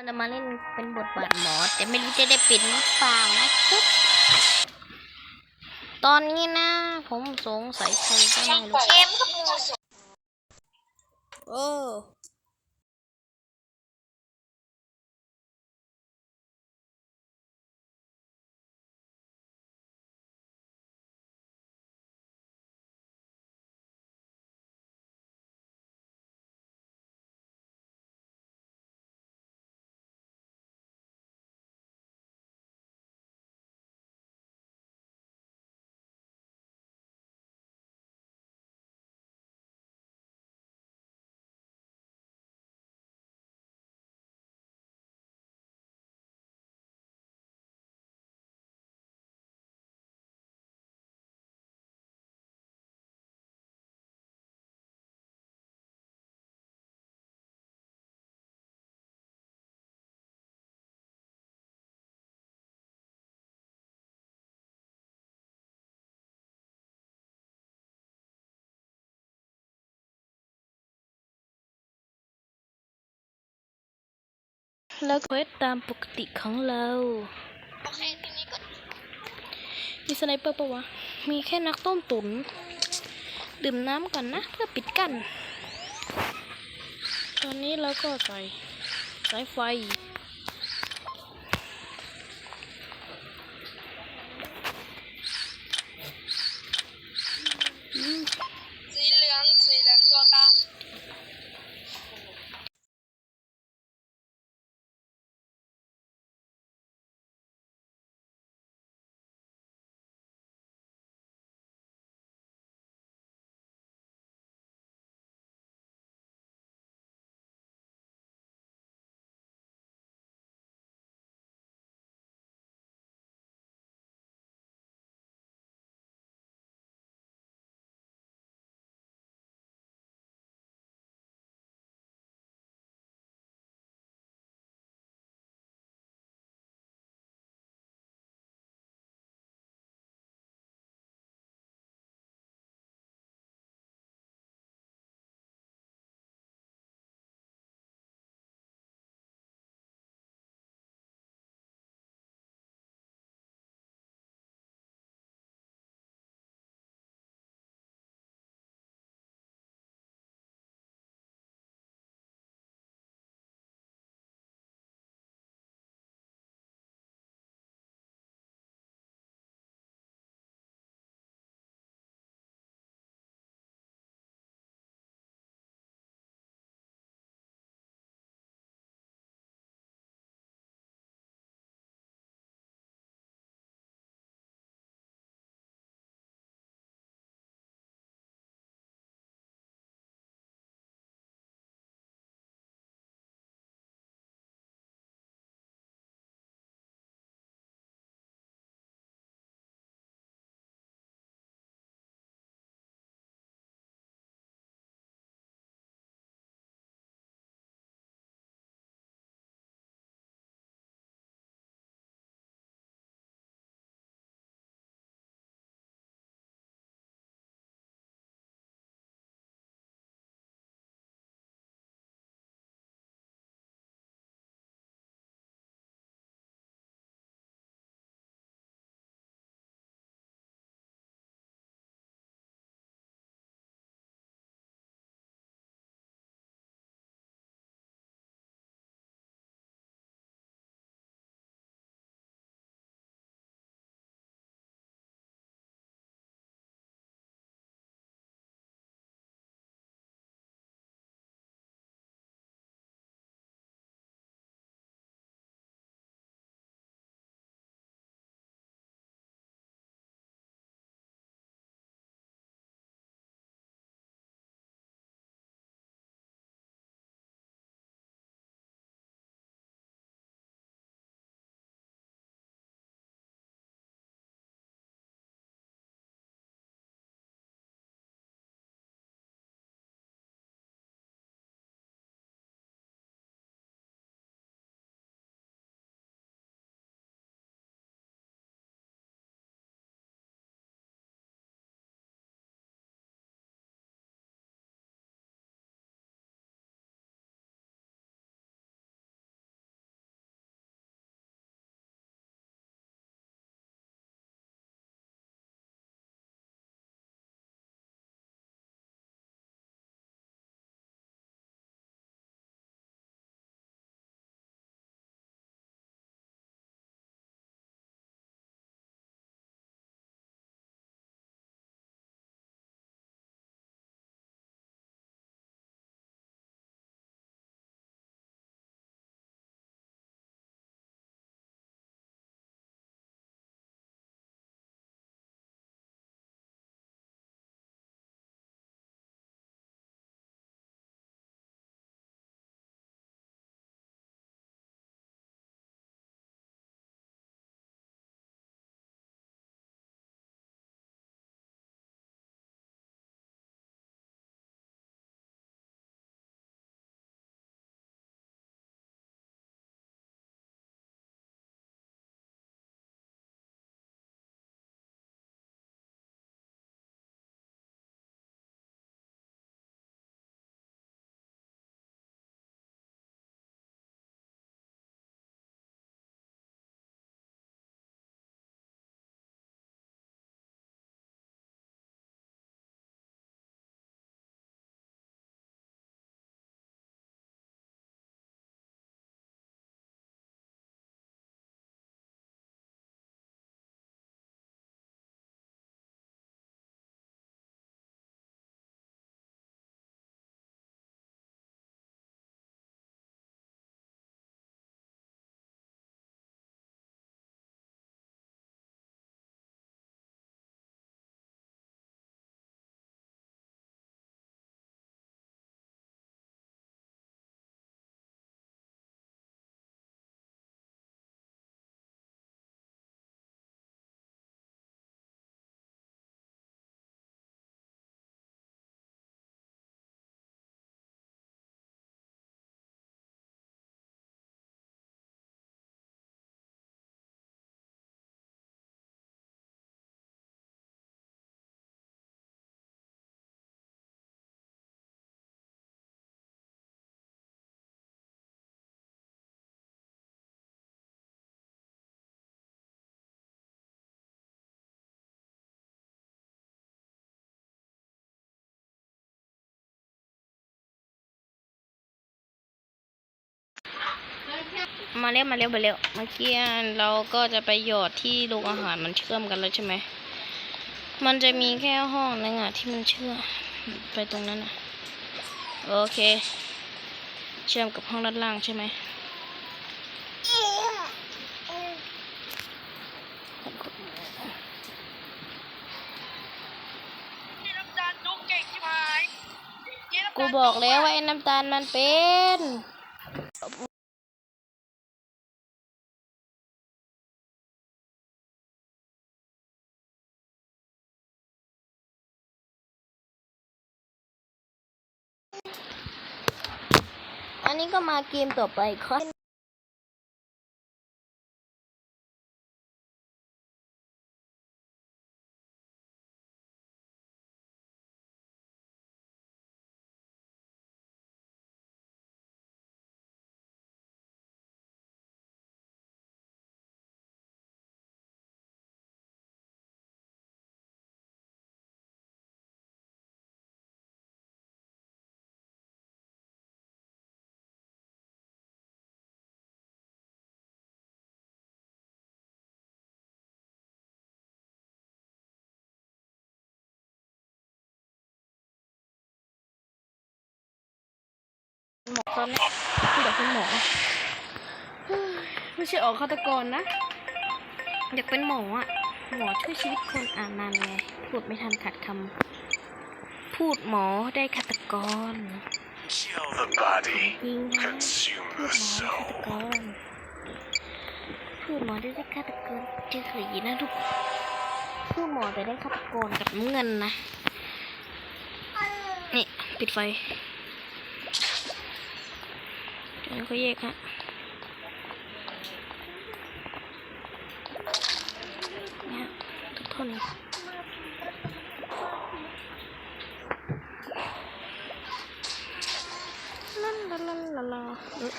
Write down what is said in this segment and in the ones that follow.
เราจะมาเล่นเป็นบทบาทหมอ แต่ไม่รู้จะได้เป็นหรือเปล่านะจุ๊บตอนนี้นะ ผมสงสัยใครก็ไม่รู้เข้มกับหมูโอ้ แล้วเควสตามปกติของเรามีสไนเปอร์ปะวะ มีแค่นักต้มตุ๋นดื่มน้ำก่อนนะ เพื่อปิดกั้น ตอนนี้เราก็ใส่สายไฟ สีเหลือง สีเหลืองตัวตา มาเร็วมาเร็วมาเร็วเมื่อกี้เราก็จะไปหยอดที่โรงอาหารมันเชื่อมกันแล้วใช่ไหมมันจะมีแค่ห้องนึงอะที่มันเชื่อมไปตรงนั้นอะโอเค เชื่อมกับห้องด้านล่างใช่ไหมกูบอกแล้วว่าไอ้น้ำตาลมันเป็น มาเกมต่อไปครับ หมอตอนนี้อยากเป็นหมอเฮ้ยไม่ใช่ออกฆาตกรนะ อยากเป็นหมออะ หมอช่วยชีวิตคนอ่านนานไงพูดไม่ทันขัดคำพูดหมอได้ฆาตกร Kill the body. จริงนะ Consume พูด the หมอได้ฆา soul. ตกรพูดหมอได้ฆาตกรเจอผีนะทุกพูดหมอแต่ได้ฆาตกรกับเงินนะ นี่ ปิดไฟ แล้วก็แยกฮะเนี่ยทุกคนลาลาลาลาลาเอ้ย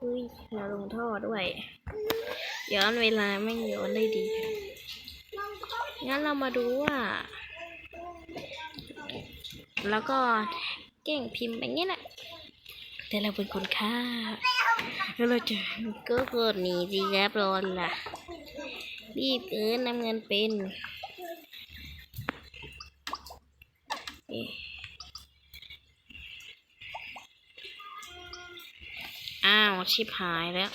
อุ้ยเราลงท่อด้วยย้อนเวลาไม่ย้อนได้ดี งั้นเรามาดูว่า แล้วก็เก่งพิมพ์แบบนี้แหละ แต่เราเป็นคนฆ่าแล้วเราจะก็เกิดหนีสิครับรอนล่ะ รีบเกินนำเงินเป็นอ้าว ชิบหายแล้ว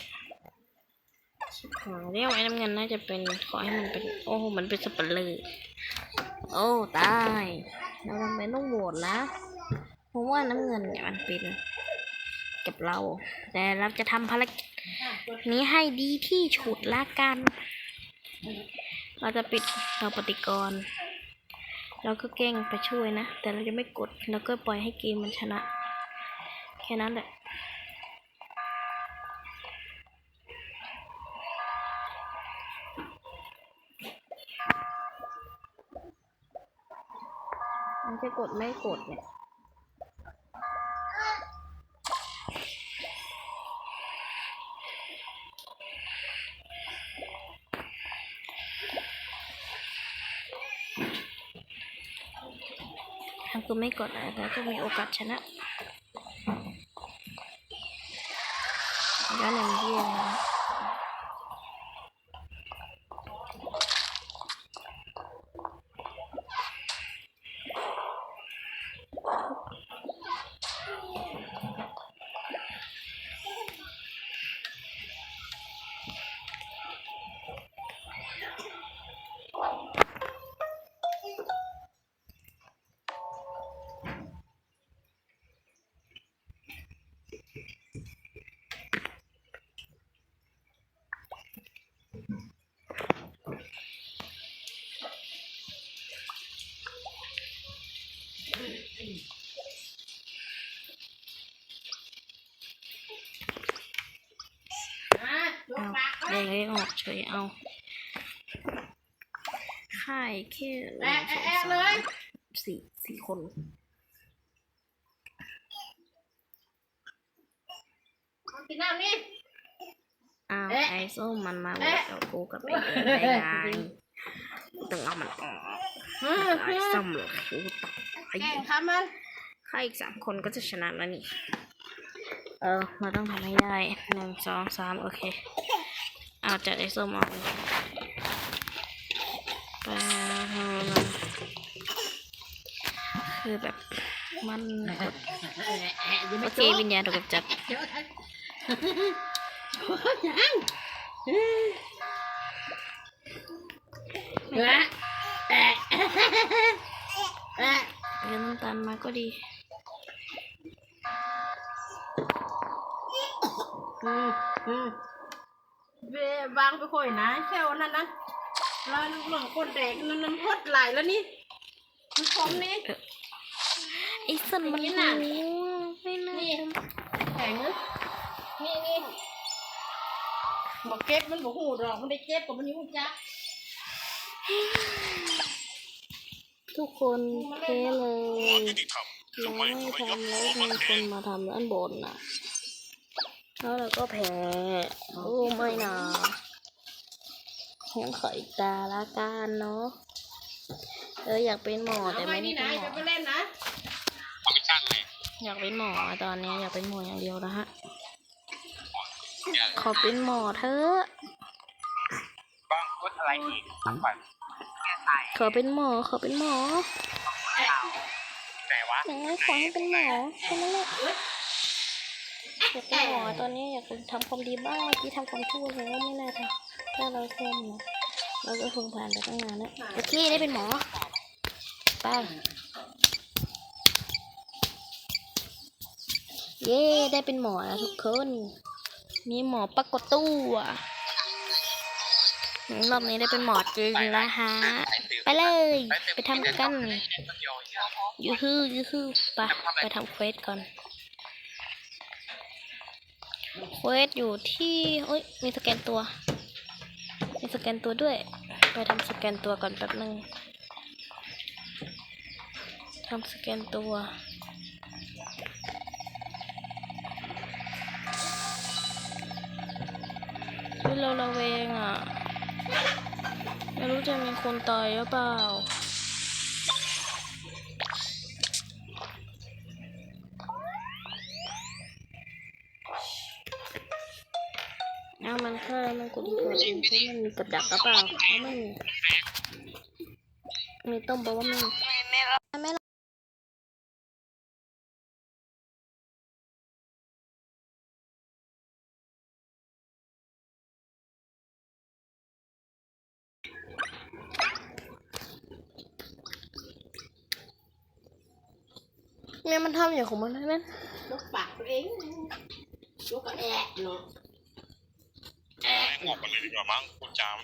หายแล้วไอ้น้ำเงินน่าจะเป็นขอให้มันเป็น โอ้โหมันเป็นสเปเลอร์โอ้ตายเราจำเป็นต้องโหวตนะเพราะว่าน้ำเงินเนี่ยมันเป็นกับเรา แต่เราจะทำภารกิจนี้ให้ดีที่ฉุดละกัน เราจะปิดเราปฏิกร เราก็แกล้งไปช่วยนะ แต่เราจะไม่กด แล้วก็ปล่อยให้เกมมันชนะ แค่นั้นแหละ มันจะก ดไม่กดเนี่ยถ้ากูไม่กดอะไรแล้วก็มีโอกาสชนะย้อนอย่งเยี่ยม อาเลยเลยออกเฉยเอาค่ายแค่หนึ่งสองสามสี่สี่คนกินน้ำนี่อ้าวเอ๊ะไอ้ส้มมันมาบอกกับกูกับไอ้เดินได้ไงต้องเอามันออกเฮ้ยไอ้ซ้ำเลยโอ้ตายแกล้งทำมันถ้าอีกสามคนก็จะชนะแล้วนี่ เออ เราต้องทำให้ได้หนึ่งสองสามโอเคเอาจัดไอ้ส้มออกเลยไปมันคือแบบมันกดโอเควิญญาณถูกกำจัดเดี๋ยวทันยังแอะแอะแอะเรียนน้ำตาลมาก็ดีอืมอืมเวางไปค่อยนะแค่วันนั้นนะลอยลูกหลงคนแดกนั่นน้ำพดไหลแล้วนี่มันคมนี่ไอ้สันมันนี่รู้น่ะไม่น่านี่จะแข็งนะนี่นี่บอกเก็บมันบอกหูดอกมันได้เก็บกับมันอยุ่งจักทุกคนเพ้เลยเราไม่ทำแล้วมีคนมาทำด้านบนน่ะ แล้วเราก็แพ้ โอ้ไม่นะ งั้นขออีกตาละกันเนาะเอออยากเป็นหมอแต่เอาไว้ไม่ได้นี่เป็นะนหมจะอไปเล่นนะอยากเป็นหมอตอนนี้อยากเป็นหมออย่างเดียวนะฮะขอเป็นหมอเถอะบางคนอะไรอีกฝันแก้ตายขอเป็นหมอขอเป็นหมอไหนวะอย่างนั้นขอให้เป็นหมอแค่นั้นแหละอยากเป็นหมอตอนนี้อยากเป็นทำความดีบ้างเมื่อกี้ทำความชั่วแล้วไม่น่าทำ ถ้าเราส้มนะเราก็คงผ่านไปตั้งนานแล้วโอเคได้เป็นหมอไปเย้ได้เป็นหมอแล้วทุกคน มีหมอปรากฏตัวรอบนี้ได้เป็นหมอจริงแล้วฮะ ไปเลย ไปทำกันยูฮูยูฮูไปไปทำเควสก่อน เควสอยู่ที่เอ้ยมีสแกนตัว สแกนตัวด้วย ไปทำสแกนตัวก่อนแป๊บนึงทำสแกนตัวเฮ้ยเราระเวงอะ ไม่รู้จะมีคนตายหรือเปล่า กดหัวเองเพราะมันมีกับดักหรือเปล่าเอาไม่มีมีต้มบอกว่าไม่มีไม่หรอกเนี่ยมันทำอย่างของมันนั้นลูกปากตัวเองลูกก็แอะเนาะ ออกกันเลยดีกว่ามั้งคุณจาม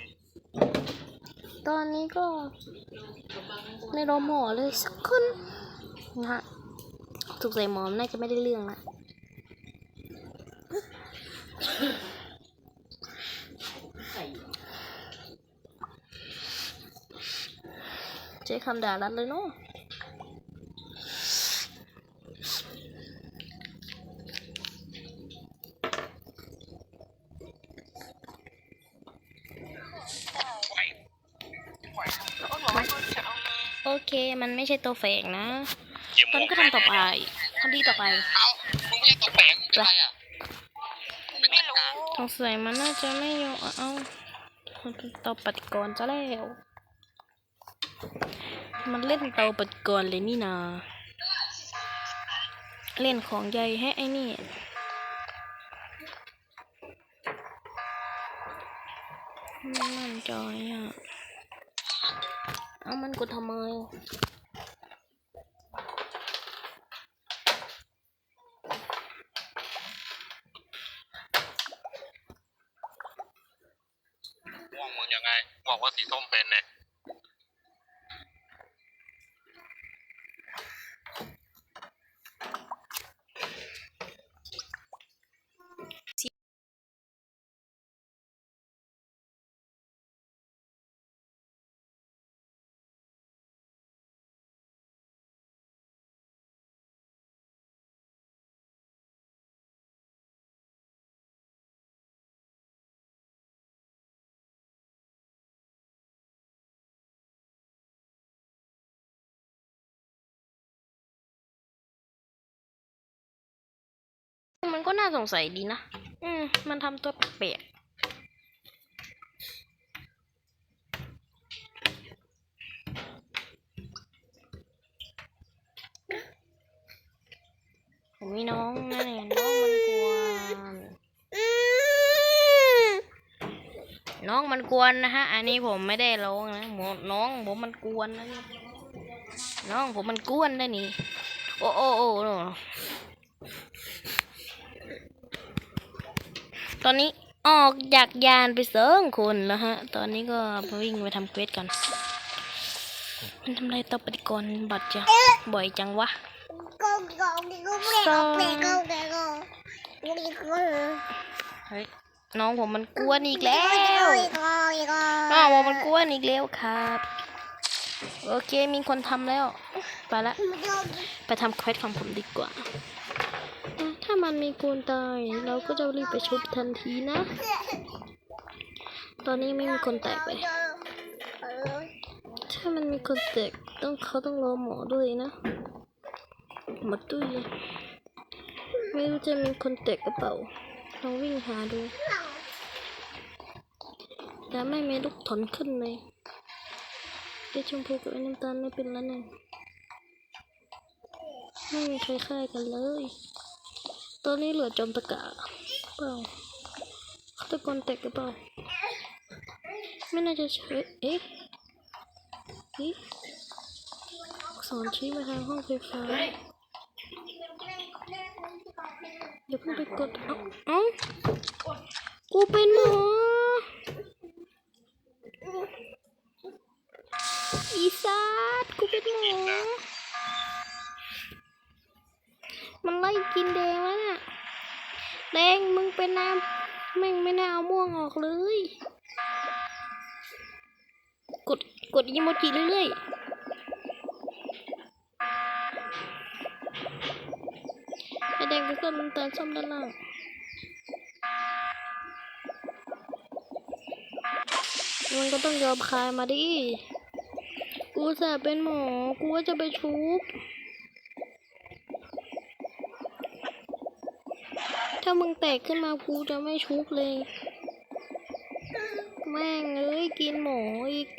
ตอนนี้ก็ไม่รอหมอเลยสักคนนะฮะถูกใส่หมอมน่าจะไม่ได้เรื่องละใช้คำด่ารัดเลยเนาะ โอเค มันไม่ใช่ตัวเฟกนะ ตอนนี้ก็ทำต่อไปทำดีต่อไปเอ้ามึงไม่ใช่ตัวแฝงเป็นไรอะเป็นไม่รู้สงสัยมันน่าจะไม่ยอมเอามันเป็นเตาปฏิกรณ์ซะแล้ว มันเล่นเตาปฏิกรณ์เลยนี่นา เล่นของใหญ่ให้ไอ้นี่ไม่มั่นใจอะ เอามันกดทำไม ก็น่าสงสัยดีนะ อืม มันทำตัวแปลกผมมีน้องนะน้องมันกวนน้องมันกวนนะฮะ อันนี้ผมไม่ได้ร้องนะหมอน้องผมมันกวนนะนี่น้องผมมันกวนนะนี่ โอ้โอ้โอ้โอ้ ตอนนี้ออกจากยานไปสองคนแล้วฮะ ตอนนี้ก็ไปวิ่งไปทำเควสกัน มันทำอะไรต่อปฏิกรณ์บัตรจะบ่อยจังวะเฮ้ยน้องผมมันกวนอีกแล้วน้องผมมันกวนอีกแล้วครับ โอเคมีคนทำแล้ว ไปละ ไปทำเควสของผมดีกว่าอะถ้า มันมีคนตาย เราก็จะรีบไปชุบทันทีนะ ตอนนี้ไม่มีคนแตกไป ถ้ามันมีคนแตกต้องเขาต้องรอหมอด้วยนะหมดตุ้ยเลยไม่รู้จะมีคนแตกกระเป๋าลองวิ่งหาดูแต่ไม่มีลูกถอนขึ้นเลยไอชมพูกับไอ้น้ำตาลไม่เป็นแล้วเนี่ยไม่มีใครค่ายกันเลย ตอนนี้เหลือจอมตะกะเปล่าฆาตกนแตกหรือเปล่า ไม่น่าจะใช่เอ๊ะนี่สอนชี้มาทางห้องไฟฟ้าอย่าเพิ่งไปกด เอ้าเอ้ากูเป็นหมอสัตว์กูเป็นหมอ มันไล่กินแดงแล้วน่ะแดงมึงเป็นน้ำแม่งไม่น่าเอาม่วงออกเลย กดกดอีโมจิเรื่อยๆแดงก็ส้มน้ำตาลส้มด้านล่างมันก็ต้องยอมคายมาดิ กูแสบเป็นหมอ กูว่าจะไปชุบ ถ้ามึงแตกขึ้นมากูจะไม่ชุบเลย แม่งเอ้ยกินหมออีก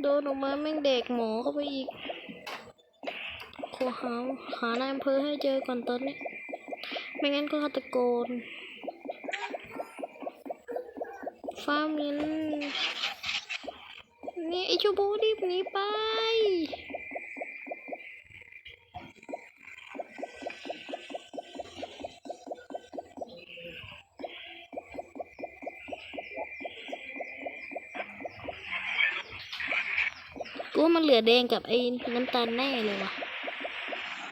โดนออกมาแม่งเด็กหมอเข้าไปอีก ขอหาหานายอำเภอให้เจอก่อนตอนนี้ ไม่งั้นก็ฆาตกรฟาร์มินนี่ไอชูบูรีบหนีไป แดงกับไอ้น้ำตาลแน่เลยว่ะ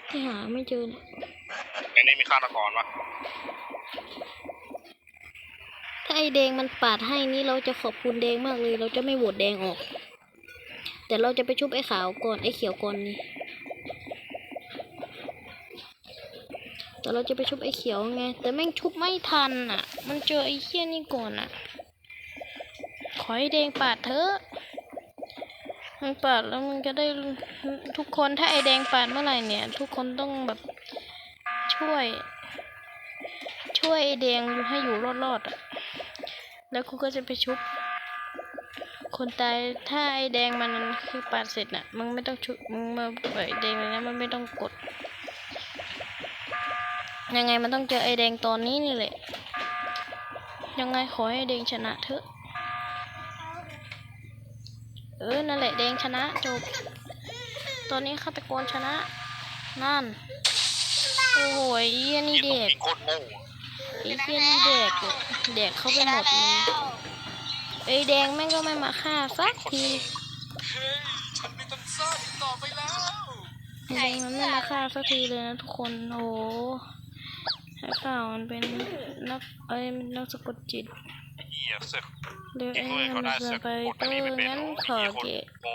ที่หาไม่เจอเนี่ยในนี้มีฆาตกรวะถ้าไอ้แดงมันปาดให้นี่เราจะขอบคุณแดงมากเลย เราจะไม่โหวตแดงออก แต่เราจะไปชุบไอ้ขาวก่อนไอ้เขียวก่อนนี่แต่เราจะไปชุบไอ้เขียวไง แต่แม่งชุบไม่ทันอะ มันเจอไอ้เขี้ยนี่ก่อนอะ ขอให้แดงปาดเถอะ มันปาดแล้วมันจะได้ทุกคนถ้าไอแดงปาดเมื่อไหร่เนี่ย ทุกคนต้องแบบช่วย ช่วยไอแดงอยู่ให้อยู่รอดๆอะแล้วกูก็จะไปชุบ คนตายถ้าไอแดงมันคือปาดเสร็จน่ะมึงไม่ต้องชุบมึงมาปล่อยแดงเลยนะมันไม่ต้องกด ยังไงมันต้องเจอไอแดงตอนนี้นี่แหละยังไงขอให้แดงชนะเถอะ เออ นั่นแหละแดงชนะจบ ตอนนี้ฆาตกรชนะ นั่น โอ้โหไอ้เหี้ยนี่ยิงเด็กโคตรโง่ไอ้เหี้ยนี่เด็กเลยเด็กเข้าไปหมดเลยไอ้แดงแม่งก็ไม่มาฆ่าสักทีไอ้แดงมันไม่มาฆ่าสักทีเลยนะทุกคน โอ้โหให้ข่าวมันเป็นนักเอ้ยนักสะกดจิต เหี้ยเสือกเดี๋ยวเก่ไอ้งเลยมัเขานได้จะเสือกไปกดเตอัอนนี้ไม่ร์เป็นงั้นโอ้ขอเหี้ยโคตรเกะโง่